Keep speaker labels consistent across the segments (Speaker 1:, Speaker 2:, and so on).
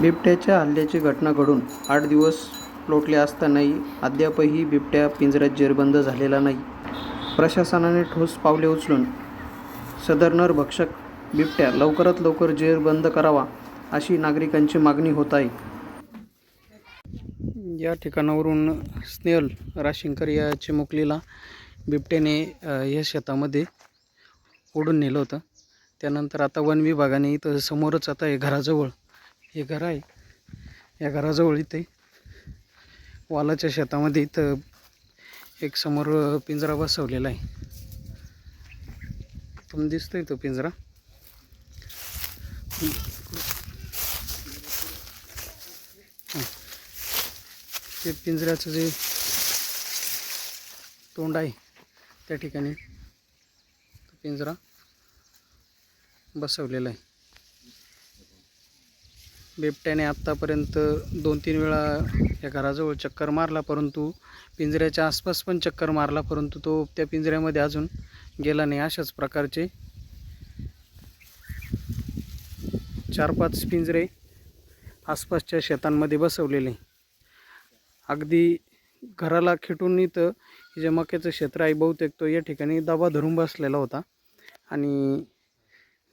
Speaker 1: बिबट्याच्या हल्ल्याची घटना घडून आठ दिवस लोटले असतानाही अद्यापही बिबट्या पिंजऱ्यात जेरबंद झालेला नाही. प्रशासनाने ठोस पावले उचलून सदर नरभक्षक बिबट्या लवकरात लवकर जेरबंद करावा अशी नागरिकांची मागणी होत आहे. या ठिकाणावरून स्नेहल राशिंकर या चिमुकलीला बिबट्याने या शेतामध्ये ओढून नेलं होतं. त्यानंतर आता वन विभागाने इथं समोरच आता हे घराजवळ हे घर आहे. या घराजवळ इथे वालाच्या शेतामध्ये इथं एक समोर पिंजरा बसवलेला आहे. तुम्ही दिसतोय तो पिंजरा? ते पिंजऱ्याचं जे तोंड आहे त्या ठिकाणी पिंजरा बसवलेला आहे. बिबट्याने आत्तापर्यंत दोन तीन वेळा या घराजवळ चक्कर मारला परंतु पिंजऱ्याच्या आसपास पण चक्कर मारला परंतु तो त्या पिंजऱ्यामध्ये अजून गेला नाही. अशाच प्रकारचे चार पाच पिंजरे आसपासच्या शेतांमध्ये बसवलेले. अगदी घराला खिटून इथं जे मक्याचं क्षेत्र आहे बहुतेक तो या ठिकाणी दबा धरून बसलेला होता. आणि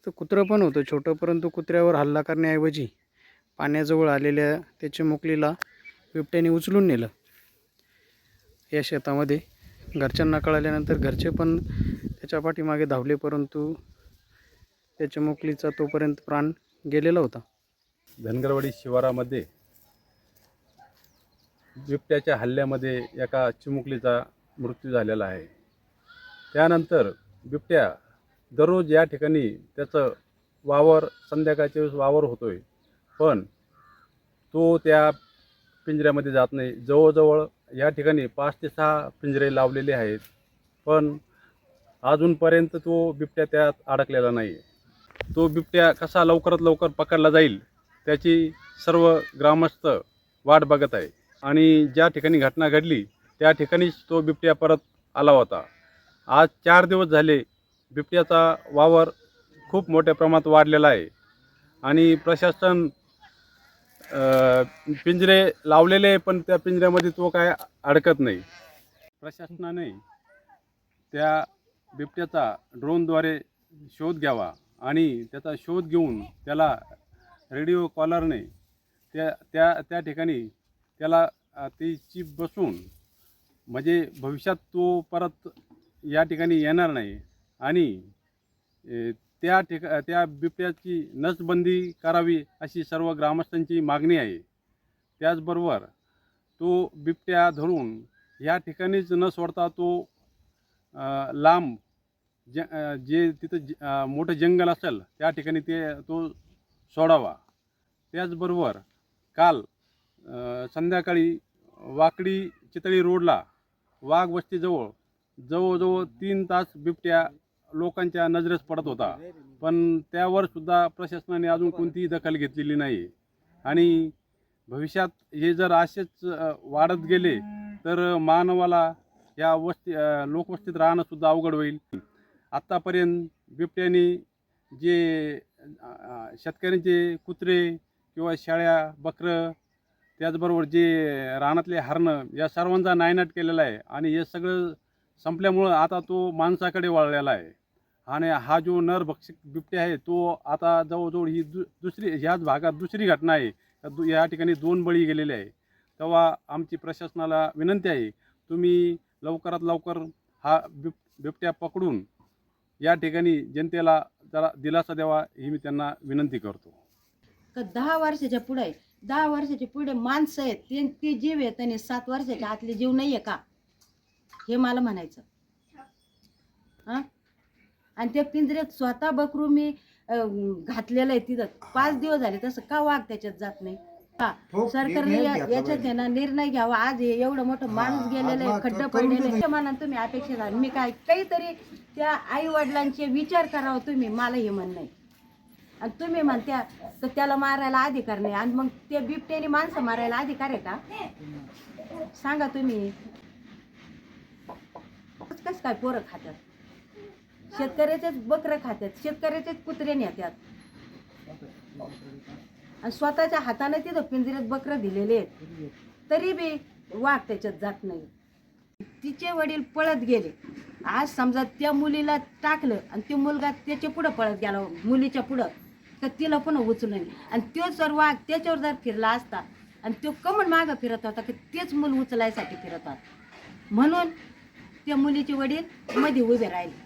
Speaker 1: तो कुत्रं पण होतं छोटं परंतु कुत्र्यावर हल्ला करण्याऐवजी पाण्याजवळ आलेल्या त्याच्या मोकलीला बिबट्याने उचलून नेलं. या शेतामध्ये घरच्यांना कळाल्यानंतर घरचे पण त्याच्या पाठीमागे धावले परंतु त्याच्या मोकलीचा तोपर्यंत प्राण गेलेला होता.
Speaker 2: धनगरवाडी शिवारामध्ये बिबट्याच्या हल्ल्यामध्ये एका चिमुकलीचा मृत्यू झालेला आहे. त्यानंतर बिबट्या दररोज या ठिकाणी त्याचं वावर संध्याकाळच्या वेळेस वावर होतोय. पण तो त्या पिंजऱ्यामध्ये जात नाही. जवळजवळ या ठिकाणी पाच ते सहा पिंजरे लावलेले आहेत. पण अजूनपर्यंत तो बिबट्या त्यात अडकलेला नाही. तो बिबट्या कसा लवकरात लवकर पकडला जाईल त्याची सर्व ग्रामस्थ वाट बघत आहे. आणि ज्या ठिकाणी घटना घडली त्या ठिकाणीच तो बिबट्या परत आला होता. आज चार दिवस झाले बिबट्याचा वावर खूप मोठ्या प्रमाणात वाढलेला आहे. आणि प्रशासन पिंजरे लावलेले आहे, पण त्या पिंजऱ्यामध्ये तो काय अडकत नाही. प्रशासनाने त्या बिबट्याचा ड्रोनद्वारे शोध घ्यावा आणि त्याचा शोध घेऊन त्याला रेडिओ कॉलरने त्या त्या त्या ठिकाणी त्याला ती चिप बसून म्हणजे भविष्यात तो परत या ठिकाणी येणार नाही आणि त्या ठिका त्या बिबट्याची नसबंदी करावी अशी सर्व ग्रामस्थांची मागणी आहे. त्याचबरोबर तो बिबट्या धरून या ठिकाणीच न सोडता तो लांब ज जे तिथं ज मोठं जंगल असेल त्या ठिकाणी ते तो सोडावा. त्याचबरोबर काल संध्याकाळी वाकडी चितळी रोडला वाघ वस्तीजवळ जवळजवळ तीन तास बिबट्या लोकांच्या नजरेस पडत होता. पण त्यावर सुद्धा प्रशासनाने अजून कोणतीही दखल घेतलेली नाही. आणि भविष्यात हे जर असेच वाढत गेले तर मानवाला या वस्ती लोकवस्तीत राहणंसुद्धा अवघड होईल. आत्तापर्यंत बिबट्याने जे शेतकऱ्यांचे कुत्रे किंवा शेळ्या बकरं त्याचबरोबर जे रानातले हरणं या सर्वांचा नायनाट केलेला आहे. आणि हे सगळं संपल्यामुळं आता तो माणसाकडे वळलेला आहे. आणि हा जो नरभक्षक बिबट्या आहे तो आता जवळजवळ ही दु दुसरी ह्याच भागात दुसरी घटना आहे. या दु- या ठिकाणी दोन बळी गेलेले आहे. तेव्हा आमची प्रशासनाला विनंती आहे तुम्ही लवकरात लवकर हा बिब बिबट्या पकडून या ठिकाणी जनतेला जरा दिलासा द्यावा ही मी त्यांना विनंती करतो.
Speaker 3: का दहा वर्षाच्या पुढे दहा वर्षाच्या पुढे माणसं आहेत ते ते जीव आहेत आणि सात वर्षाच्या आतले जीव नाही आहे का? हे मला म्हणायचं. हां? आणि त्या पिंजऱ्यात स्वतः बकरू मी घातलेलं आहे तिथं. पाच दिवस झाले तसं का वाघ त्याच्यात जात नाही? हा सरकारने या- याच्यात ना निर्णय घ्यावा. आज हे एवढं मोठं माणूस गेलेलं आहे खड्डं पडलेलं मनात तुम्ही अपेक्षा झाली. मी काय काहीतरी त्या आई वडिलांचे विचार करावा तुम्ही. मला हे म्हणणं आहे. आणि तुम्ही म्हणत्या तर त्याला मारायला अधिकार नाही. आणि मग त्या बिबट्याने माणसं मारायला अधिकार आहे का? सांगा तुम्ही. कस काय पोरं खात्यात? शेतकऱ्याचेच बकरं खात्यात शेतकऱ्याचेच कुत्रे नेत्यात आणि स्वतःच्या हाताने तिथं पिंजऱ्यात बकरं दिलेले आहेत. तरी बी वाघ त्याच्यात जात नाही. तिचे वडील पळत गेले. आज समजा त्या मुलीला टाकलं आणि ते मुलगा त्याच्या पुढं पळत गेला मुलीच्या पुढं तर तिला पण उचलून आणि तो जर वाघ त्याच्यावर जर फिरला असता आणि तो कमन मागं फिरत होता की तेच मूल उचलायसाठी फिरत होता. म्हणून त्या मुलीचे वडील मध्ये उभे राहिले.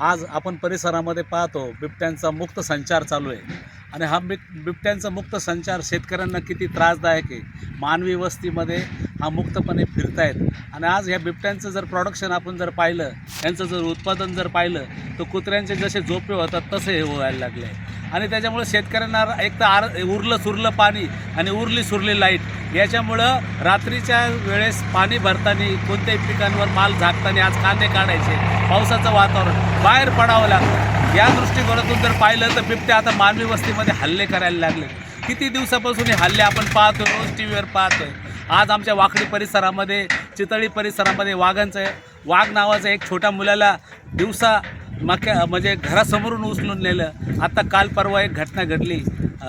Speaker 4: आज आपण परिसरामध्ये पाहतो बिबट्यांचा मुक्त संचार चालू आहे. आणि हा बिब बिबट्यांचा मुक्त संचार शेतकऱ्यांना किती त्रासदायक आहे मानवी वस्तीमध्ये हा मुक्तपणे फिरतायत. आणि आज ह्या बिबट्यांचं जर प्रोडक्शन आपण जर पाहिलं त्यांचं जर उत्पादन जर पाहिलं तर कुत्र्यांचे जसे झोपे होतात तसे हे व्हायला लागले. आणि त्याच्यामुळं शेतकऱ्यांना एक तर आर उरलं सुरलं पाणी आणि उरली सुरली लाइट. याच्यामुळं रात्रीच्या वेळेस पाणी भरताना कोणत्याही पिकांवर माल झाकताना आज कांदे काढायचे. पावसाचं वातावरण. बाहेर पडावं लागतं या दृष्टिकोनातून जर पाहिलं तर बिबटे आता मानवी वस्तीमध्ये हल्ले करायला लागले. किती दिवसापासून हे हल्ले आपण पाहतो रोज टी व्हीवर पाहतोय. आज आमच्या वाकडी परिसरामध्ये चितळी परिसरामध्ये वाघांचं वाघ नावाचं एक छोट्या मुलाला दिवसा मक्या म्हणजे घरासमोरून उचलून नेलं. आता काल परवा एक घटना घडली.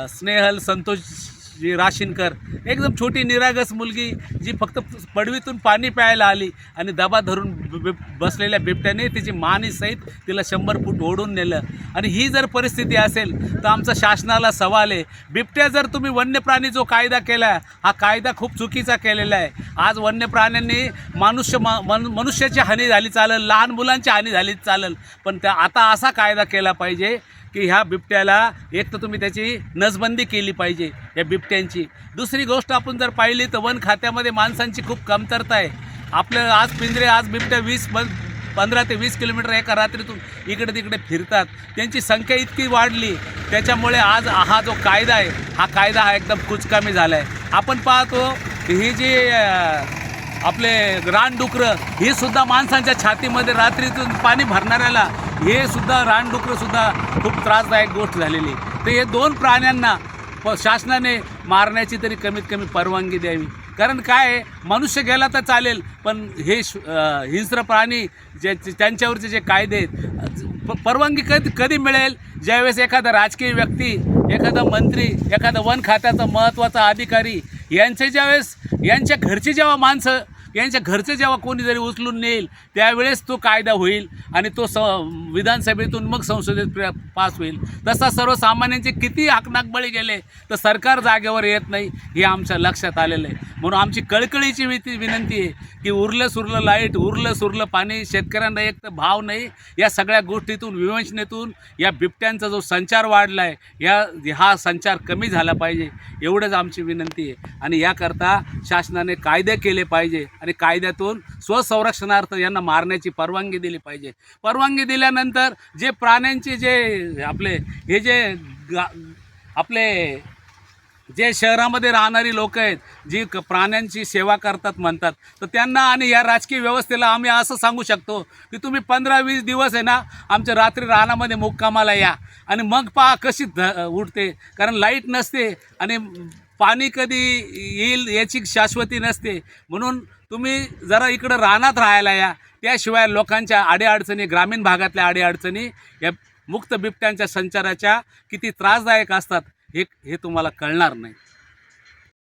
Speaker 4: स्नेहल संतोष जी राशीनकर एकदम छोटी निरागस मुलगी जी फक्त पडवीतून पाणी प्यायला आली आणि दबा धरून बिब बसलेल्या बिबट्याने तिची मानीसहित तिला शंभर फूट ओढून नेलं. आणि ही जर परिस्थिती असेल तर आमचा शासनाला सवाल आहे. बिबट्या जर तुम्ही वन्य प्राणी जो कायदा केला हा कायदा खूप चुकीचा केलेला आहे. आज वन्य प्राण्यांनी मनुष्य मा मन मनुष्याची हानी झाली चालेल लहान मुलांची हानी झाली चालेल. पण त्या आता असा कायदा केला पाहिजे की ह्या बिबट्याला एक तर तुम्ही त्याची नसबंदी केली पाहिजे या बिबट्यांची. दुसरी गोष्ट आपण जर पाहिली तर वन खात्यामध्ये माणसांची खूप कमतरता आहे. आपलं आज पिंजरे आज बिबट्या वीस पंधरा ते वीस किलोमीटर एका रात्रीतून इकडे तिकडे फिरतात. त्यांची संख्या इतकी वाढली त्याच्यामुळे आज हा जो कायदा आहे हा कायदा हा एकदम कुचकामी झाला आहे आपण पाहतो ही जी आपले रानडुकरं ही सुद्धा माणसांच्या छातीमध्ये रात्रीतून पाणी भरणाऱ्याला हे सुद्धा रानडुकरं सुद्धा खूप त्रासदायक गोष्ट झालेली. तर हे दोन प्राण्यांना प शासनाने मारण्याची तरी कमीत कमी परवानगी द्यावी. कारण काय आहे मनुष्य गेला तर चालेल पण हे श- हिंस्र प्राणी जे त्यांच्यावरचे जे कायदे आहेत प- परवानगी कधी कधी मिळेल? ज्यावेळेस एखादा राजकीय व्यक्ती एखादा मंत्री एखादा वन खात्याचा महत्त्वाचा अधिकारी यांचे ज्यावेळेस यांच्या घरची जेव्हा माणसं यांच्या घरचं जेव्हा कोणी जरी उचलून नेईल त्यावेळेस तो कायदा होईल आणि तो स विधानसभेतून मग संसदेत प्र- पास होईल. तसा सर्वसामान्यांचे किती हाकनाकबळी गेले तर सरकार जागेवर येत नाही हे आमच्या लक्षात आलेलं आहे. म्हणून आमची कळकळीची विती विनंती आहे की उरलं सुरलं लाइट उरलं सुरलं पाणी शेतकऱ्यांना एक तर भाव नाही या सगळ्या गोष्टीतून विवंचनेतून या बिबट्यांचा जो संचार वाढला आहे या हा संचार कमी झाला पाहिजे एवढंच आमची विनंती आहे. आणि याकरता शासनाने कायदे केले पाहिजे आणि कायद्यातून स्वसंरक्षणार्थ यांना मारण्याची परवानगी दिली पाहिजे. परवानगी दिल्यानंतर जे प्राण्यांचे जे आपले हे जे गा आपले जे शहरामध्ये राहणारी लोक आहेत जी क प्राण्यांची सेवा करतात म्हणतात तर त्यांना आणि या राजकीय व्यवस्थेला आम्ही असं सांगू शकतो की तुम्ही पंधरा वीस दिवस आहे ना आमच्या रात्री रानामध्ये मुक्कामाला या. आणि मग पहा कशी ध उठते कारण लाइट नसते आणि पाणी कधी येईल याची शाश्वती नसते. म्हणून तुम्ही जरा इकडं रानात राहायला या. त्याशिवाय लोकांच्या अडीअडचणी ग्रामीण भागातल्या अडीअडचणी या मुक्त बिबट्यांच्या संचाराच्या किती त्रासदायक असतात हे हे तुम्हाला कळणार नाही.